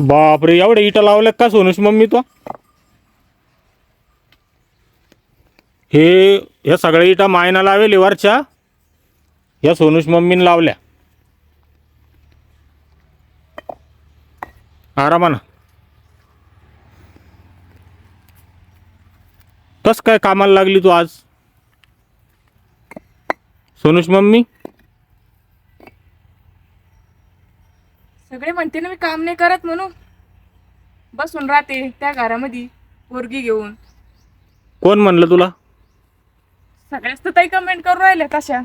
बापरे एवढ्या इटा लावल्या का सोनूश मम्मी तो? हे ह्या सगळ्या इटा मायना लावेल वरच्या. या सोनूश मम्मीने लावल्या. आरामानं कस काय कामाला लागली तू आज? सोनूश मम्मी? सगळे म्हणते ना मी काम नाही करत म्हणून. बसून राहते त्या घरामध्ये पोरगी घेऊन. कोण म्हणलं तुला? सगळ्याच तर ताई कमेंट करून राहिल्या तशा.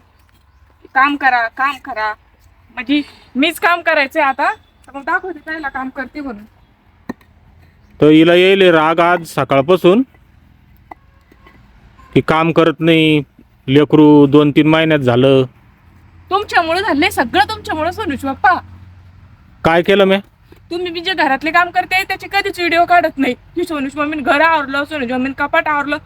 काम करा काम करा. म्हणजे मीच काम करायचंय आता. तर मग दाखवते त्याला काम करते म्हणून. तर हिला येईल राग आज सकाळपासून. की काम करत नाही लेकरू दोन तीन महिन्यात झालं. तुमच्यामुळे झाले सगळं तुमच्यामुळे सोनूच बाप्पा. काय केलं मी? तुम्ही मी जे घरातले काम करते त्याचे कधीच व्हिडिओ काढत नाही. की सोनूच मम्मीने घर आवरलं सोनूच मम्मीने कपाट आवरलं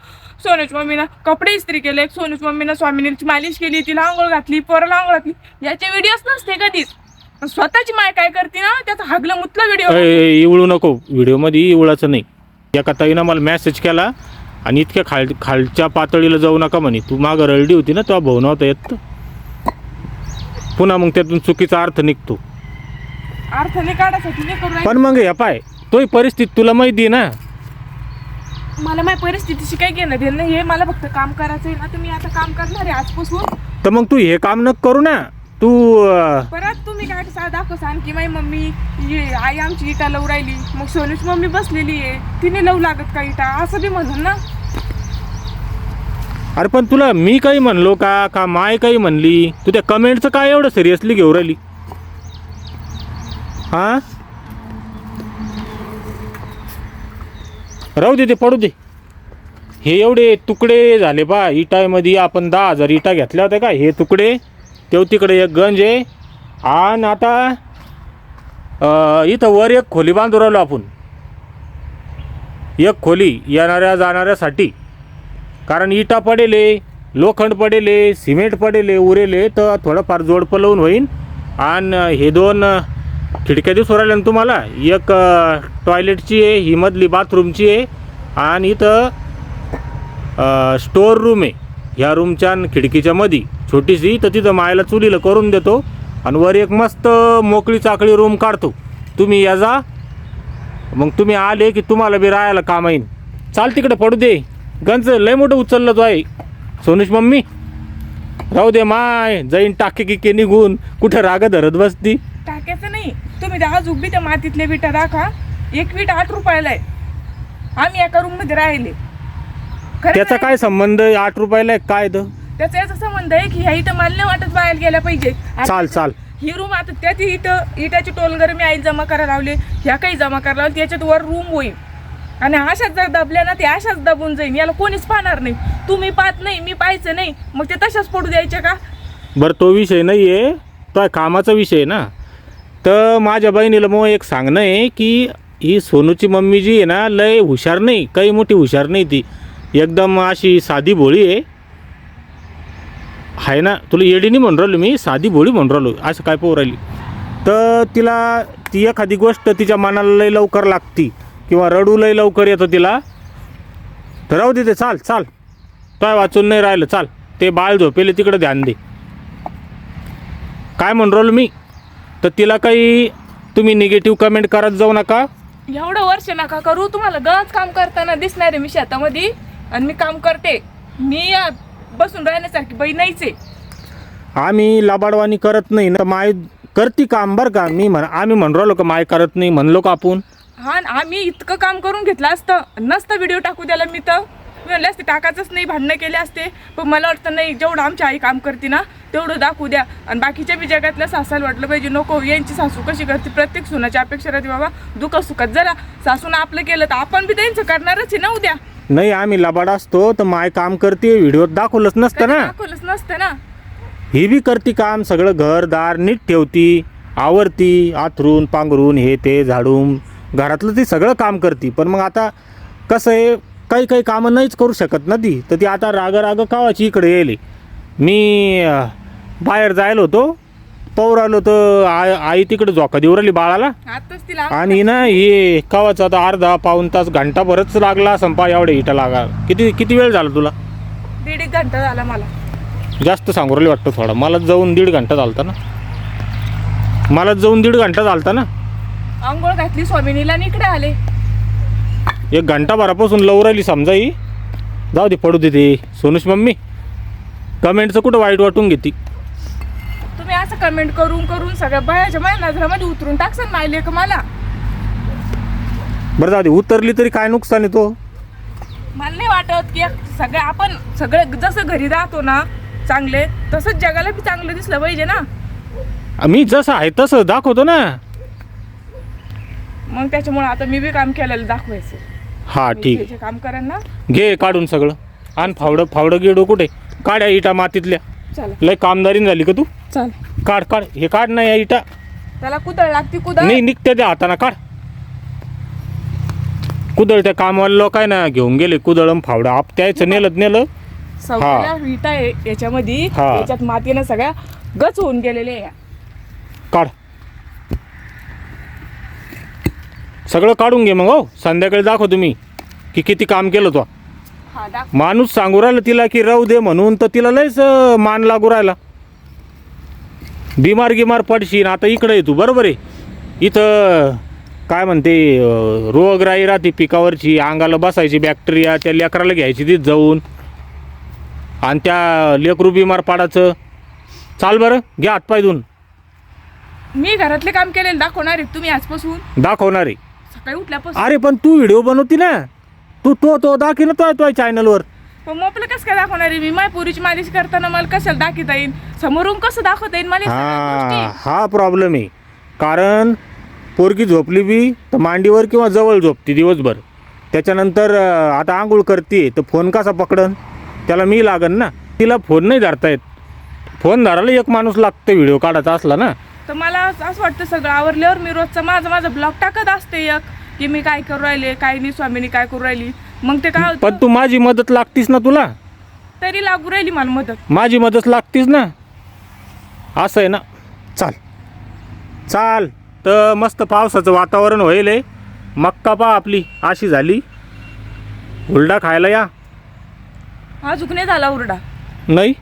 सोनूच मम्मीनं कपडे इस्त्री केले सोनूच मम्मीनं स्वामिनीची मालिश केली तिला आंघोळ घातली पोराला आंघोळ घातली. याचे व्हिडिओच नसते कधीच. पण स्वतःची माय काय करते ना त्याचा हागलं मुतलं व्हिडिओ अय, इवळू नको. व्हिडिओमध्ये इवळाचं नाही. एका ताईनं मला मेसेज केला आणि इतक्या खाल खालच्या पातळीला जाऊ नका म्हणे. तू मागं रळडी होती ना तेव्हा भाऊ नव्हता येत. पुन्हा मग त्यातून चुकीचा अर्थ निघतो. अर्थाने काढायसाठी नाही करू पण मग हे पाय तोही परिस्थिती तुला माहिती आहे ना. मला माझ्या परिस्थितीशी काय घेणं देणं नाही हे मला फक्त काम करायचं आहे ना तर मी आता काम करणार आहे आजपासून. तर मग तू हे काम नको करू ना तू अं, परत तुम्ही काय सा दाखव सांग की माझी मम्मी ये आई आमची इटा लावू राहिली मग सोनूच मम्मी बसलेली आहे तिने लावू लागत का इटा? असं बी म्हणून ना. अरे पण तुला मी काही म्हणलो का का माय काही म्हणली? तू त्या कमेंटचं काय एवढं सिरियसली घेऊ राहिली? हा? राहू दे ते पडू दे. हे एवढे तुकडे झाले बा इटामध्ये आपण दहा हजार इटा घेतल्या होत्या का? हे तुकडे तेव्हा तिकडे एक गंज आहे. आणि आता इथं वर एक खोली बांधू राहिलो आपण. एक खोली येणाऱ्या जाणाऱ्यासाठी. कारण इटा पडेले लोखंड पडेले सिमेंट पडेले उरेले तर थोडंफार जोडपं लावून होईन. आणि हे दोन खिडक्या दिसून राहिल्या ना तुम्हाला? एक टॉयलेटची आहे ही मधली बाथरूमची आहे आणि इथं स्टोअर रूम आहे. ह्या रूमच्या आणि खिडकीच्या मधी. छोटीशी तर तिथं मायला चुलीला करून देतो आणि वर एक मस्त मोकळी चाकळी रूम काढतो. तुम्ही या जा. मग तुम्ही आले की तुम्हाला बी राहायला काम येईन. चाल तिकडे पडू दे. गंज लय मोठं उचललं तो आहे. सोनुष मम्मी राहू दे माय. जाईन टाके किके निघून. कुठे राग धरत बसती? टाकायचं नाही. तुम्ही त्या आज उभी त्या मातीतल्या विटा दाखवा. एक वीट आठ रुपयाला आहे. आम्ही एका रूममध्ये राहिले. खरं त्याचा. काय संबंध आहे? आठ रुपयाला आहे काय त्याचा याचा संबंध आहे की ह्या इथं मला नाही वाटत बाहेर गेल्या पाहिजे. आता चाल चाल. ही रूम आता त्या ती इट इटाची टोलगर मी आईला जमा करायला लावले. ह्या काही जमा करायला लावले त्याच्यात वर रूम होईल. आणि अशाच जर दबल्या ना ते अशाच दबून जाईन याला कोणीच पाहणार नाही. तुम्ही पाहत नाही मी पाहायचं नाही. मग ते तशाच पडू द्यायच्या का? बरं तो विषय नाही आहे तो कामाचा विषय आहे ना. तर माझ्या बहिणीला मग एक सांगणं आहे की ही सोनूची मम्मी जी आहे ना लय हुशार नाही काही मोठी हुशार नाही ती. एकदम अशी साधी भोळी आहे. आहे ना तुला येडी नाही म्हणून राहिलो मी साधी भोळी म्हणून राहिलो असं काय पोहू राहिली. तर तिला ती एखादी गोष्ट तिच्या मनाला लय लवकर लागती किंवा रडू लय लवकर येतं तिला. तर राहू दे ते चाल चाल. काय वाचून नाही राहिलं चाल. ते बाळ झोपेले तिकडं ध्यान दे. काय म्हणून राहिलो मी? तर तिला काही तुम्ही निगेटिव्ह कमेंट करत जाऊ नका. एवढं वर्ष नका करू. तुम्हाला गंज काम करताना दिसणार आहे मी शेतामध्ये आणि मी काम करते. मी अं, बसून राहण्यासारखी बाई नाहीच आहे. आम्ही लबाडवानी करत नाही ना माय करती काम बरं का? मी म्हण आम्ही म्हणून राहिलो का माय करत नाही म्हणलो का आपण? हा न आम्ही इतकं काम करून घेतलं असतं. नसतं व्हिडिओ टाकू द्यायला मी तर. मी म्हणले असते टाकायचंच नाही भांडणं केले असते. पण मला वाटतं नाही जेवढं आमची आई काम करते ना तेवढं दाखवू द्या. आणि बाकीच्या बी जगातल्या सासाला वाटलं पाहिजे नको यांची सासू कशी करते? प्रत्येक सुनाची अपेक्षा राहते बाबा दुःख सुखात जरा. सासून आपलं केलं तर आपण बी त्यांचं करणारच आहे ना उद्या नाही आम्ही लबाड असतो तर माय काम करते व्हिडिओत दाखवलंच नसतं ना. दाखवलंच नसतं ना. ही बी करती काम सगळं घरदार नीट ठेवती आवरती आथरून पांघरून हे ते झाडून. घरातलं ती सगळं काम करती. पण मग आता कसं आहे काही काही कामं नाहीच करू शकत ना ती. तर ती आता राग राग कावाची इकडे येईल मी बाहेर जायला होतो. पाहू राहिलो तर आई आई तिकडे झोका देऊ राहिली बाळाला. आताच तिला आणि ना हे कवाच आता अर्धा पाऊन तास घंटा भरच लागला संपा एवढे इटा लागा. किती किती वेळ झाला तुला? दीड एक घंटा झाला मला. जास्त सांगू राहिली वाटतं थोडा. मला जाऊन दीड घंटा चालता ना. मला जाऊन दीड घंटा चालता ना. आंघोळ घातली स्वामिनीला आणि इकडे आले. एक घंटा भरापासून लव राहिली समजा ही. जाऊ दे पडू दे ते. सोनूश मम्मी कमेंटचं कुठं वाईट वाटून घेते? असं कमेंट करून करून सगळ्या बायाच्या माझ्या नजरामध्ये उतरून टाकसान माहिले का मला. बरं जाऊ दे उतरली तरी काय नुकसान आहे तो? मला नाही वाटत की सगळे आपण सगळे जसं घरी राहतो ना चांगले तसंच जगाला बी चांगलं दिसलं पाहिजे ना. मी जसं आहे तसं दाखवतो ना. मग त्याच्यामुळे आता मी बी काम केलेलं दाखवायचं. हा मी ठीक. जे काम करेन ना. घे काढून सगळं. आण फावडं फावडं गिडो कुठे? काढ्या इटा मातीतल्या. लय कामदारीन झाली का तू? चल काढ काढ. हे काढ ना या इटा. त्याला कुदळ लागती कुदळ. नाही निघते त्या हाताना काढ. कुदळ त्या कामवाले लोक आहे ना घेऊन गेले कुदळ अन फावडं. आप त्याचं नेलं नेलं. सगळ्या विटा आहे याच्यामध्ये हा. याच्यात मातीनं सगळ्या गच होऊन गेलेले आहे काढ. सगळं काढून घे मग हो. संध्याकाळी दाखव तुम्ही की किती काम केलं तो. माणूस सांगू राहिला तिला की राहू दे म्हणून तर तिला लयच मान लागू राहिला. बिमार गिमार पडशील आता इकडे आहे तू बरोबर आहे? इथं काय म्हणते रोगराई राहते पिकावरची अंगाला बसायची बॅक्टेरिया त्या लेकराला घ्यायची तिथं जाऊन. आणि त्या लेकरू बिमार पाडायचं. चाल बरं घ्या हातपाय धुवून. मी घरातले काम केलेले दाखवणार आहे तुम्ही आजपासून? दाखवणार आहे. सकाळी उठल्यापासून. अरे पण तू व्हिडिओ बनवती ना. तू तो तो दाखी ना तो तो चॅनलवर पण मग आपलं कसं काय दाखवणार आहे मी? माय पुरीची मालिश करताना मला कशाला दाखवता येईल? समोरून कसं दाखवता येईल मला सगळ्या हा गोष्टी? हा प्रॉब्लेम आहे. कारण पोरगी झोपली बी तर मांडीवर किंवा जवळ झोपते दिवसभर. त्याच्यानंतर अं, आता आंघोळ करते तर फोन कसा पकडन? त्याला मी लागन ना. तिला फोन नाही धरता येत फोन धरायला एक माणूस लागतो व्हिडिओ काढायचा असला ना. तर मला असं असं वाटतं सगळं आवरल्यावर मी रोजचा माझा माझा ब्लॉग टाकत असते एक. की मी काय करू राहिले काय नाही स्वामीनी काय करू राहिली. मग ते काय पण होतं तू माझी मदत लागतीस ना तुला? तरी लागू राहिली मला मदत. माझी मदत लागतीच ना? असं आहे ना? चाल. चाल. तर मस्त पावसाचं वातावरण होईल आहे मक्का पा आपली. अशी झाली. हुलडा खायला या. हा नाही झाला उरडा नाही?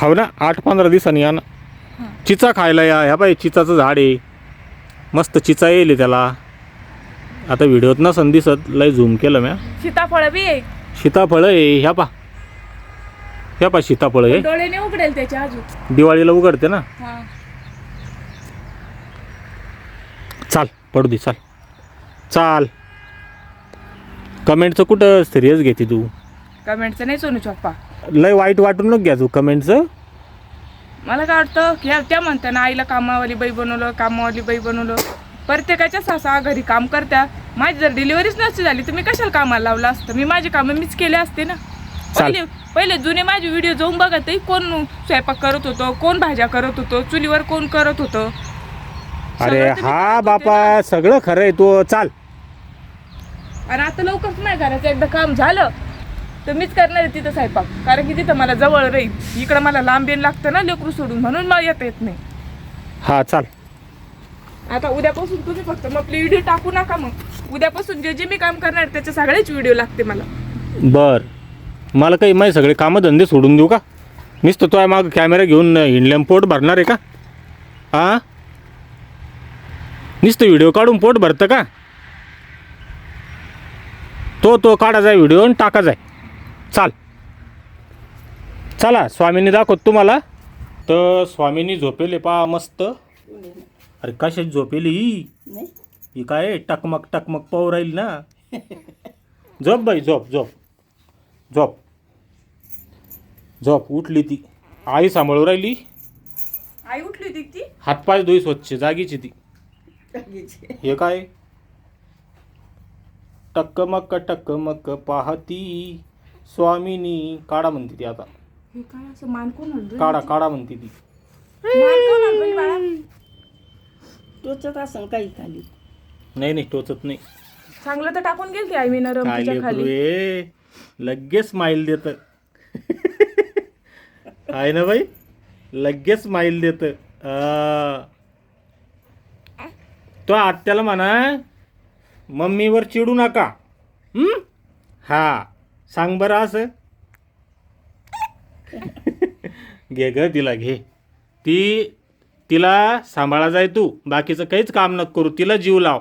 हो ना? आठ पंधरा दिवसांनी या ना. चिचा खायला या. ह्या पाय चिचाचं झाड आहे. मस्त चिचा येईल त्याला. आता व्हिडिओत नसन दिसत लय झूम केलं म्या. सीताफळ बी आहे. सीताफळं आहे ह्या पा. ह्या पा सीताफळं आहे. उघडेल त्याच्या अजून. दिवाळीला उघडते ना. हा. चाल पडू दे चाल. चाल. कमेंटचं कुठं सिरियस घेते तू? कमेंटचं नाही सोनू चप्पा. लय वाईट वाटून नको घ्या तू कमेंटचं. मला काय वाटतं की त्या म्हणत्या ना आईला कामावाली बाई बनवलं कामावाली बाई बनवलं. प्रत्येकाच्या सासा घरी काम करत्या. माझी जर डिलिव्हरीच नसती झाली तर मी कशाला कामाला लावलं असतं? मी माझी कामं मीच केले असते ना. पहिले पहिले जुने माझे व्हिडिओ जाऊन बघत आहे, कोण स्वयंपाक करत होतं? कोण भाज्या करत होतं? चुलीवर कोण करत होतं? अरे तुम्ही हा बापा सगळं खरं आहे तू. चाल. आणि आता लवकरच नाही करायचं एकदा काम झालं. तर मीच करणार आहे तिथं स्वयंपाक. कारण की तिथं मला जवळ राहील. इकडं मला लांब येणं लागतं ना लेकरू सोडून. म्हणून मला येता येत नाही. हा चाल. आता उद्यापासून तुम्ही फक्त मग आपली व्हिडिओ टाकू नका मग. उद्यापासून जे जे मी काम करणार त्याचे सगळेच व्हिडिओ लागते मला. बर. मला काही माहिती सगळे कामं धंदे सोडून देऊ का? नुसतं तो माग कॅमेरा घेऊन इंडियन पोट भरणार आहे का? हा नुसतं व्हिडिओ काढून पोट भरतं का? तो तो काढा जाय व्हिडिओ आणि टाका आहे चाल. चला स्वामींनी दाखवत तुम्हाला. तर स्वामींनी झोपेले पा मस्त. अरे कशात झोपेली? ही ही काय टकमक टकमक पाहू राहील ना? झोप बाई झोप झोप. झोप. झोप उठली ती. आई सांभाळू राहिली? आई उठली होती ती? हातपाय धुई स्वच्छ जागीची ती. हे काय? टक्कमक्क टक्कमक्क पाहती. स्वामिनी काढा म्हणते ती आता. हे काय असं मान कोण हलतोय? काढा काढा म्हणते ती मान कोण हलतोय बाळा? टोचत असं काही खाली. नाही नाही टोचत नाही. चांगलं तर टाकून गेलती आई मी नरम काय तिच्या लेकरू खाली. ए लगेच स्माईल देत. आहे ना बाई? लगेच स्माईल देत. अं, तो आत्याला म्हणा मम्मीवर चिडू नका. हं? हा. सांग बरं असं. घे ग तिला घे. ती तिला सांभाळा जाय तू. बाकीचं काहीच काम नको करू. तिला जीव लाव.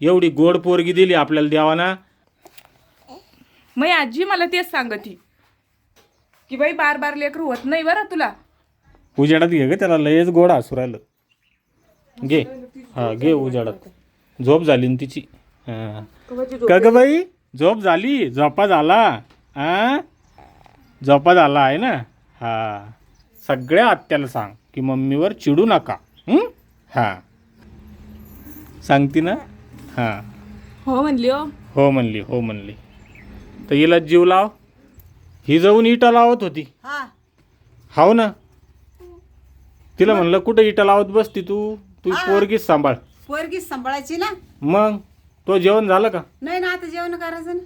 एवढी गोड पोरगी दिली आपल्याला देवाना. मग आजी मला तेच सांगती की बाई बार बार लेकर होत नाही बरं तुला. उजेडात घे ग त्याला. लयच गोड हसू राहिलं. घे. हा घे उजेडात. झोप झाली ना तिची. हा. का ग बाई? झोप झाली. झोपा झाला. हा झोपा झाला आहे ना? हा. सगळ्या आत्याला सांग. की मम्मीवर चिडू नका. हं? हा. सांगती ना? हा. हो म्हणली हो. हो म्हणली हो म्हणली. तर हिला जीव लाव. ही जाऊन इटा लावत होती. हा. हाव ना? तिला म्हणलं कुठं इटा लावत बसती तू? तू पोरगीच सांभाळ. पोरगीच सांभाळायची ना? मग? तो जेवण झालं का? नाही ना आता जेवण करायचं ना.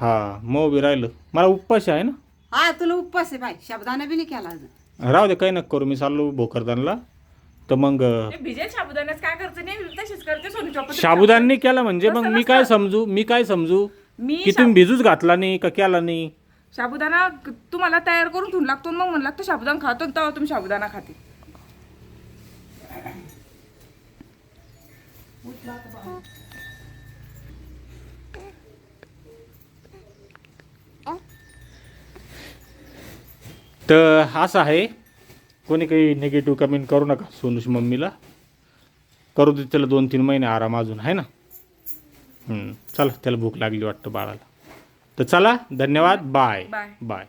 हा मग उभी राहिलं. मला उपवास आहे ना? हा तुला उपवास आहे बाई. शब्दाने बी नाही केला अजून. राहू दे काही नका करू. मी चाललो भोकरदानला. तर मग भिजेल साबुदाण्यात काय करते? नाही तशीच करते सोनू चॉपर साबुदान केला म्हणजे मग मी काय समजू? मी काय समजू? मी की तुम्ही भिजूच घातला नाही का केला नाही? साबुदाणा तुम्हाला तयार करून ठेवून लागतो मग म्हणलं लागतं साबुदाणा खातो तेव्हा तुम्ही साबुदाणा खाते. तर असं आहे. कोणी काही निगेटिव्ह कमेंट करू नका सोनूश मम्मीला. करू दे त्याला दोन तीन महिने आराम अजून आहे ना? चला त्याला भूक लागली वाटतं बाळाला. तर चला धन्यवाद बाय. बाय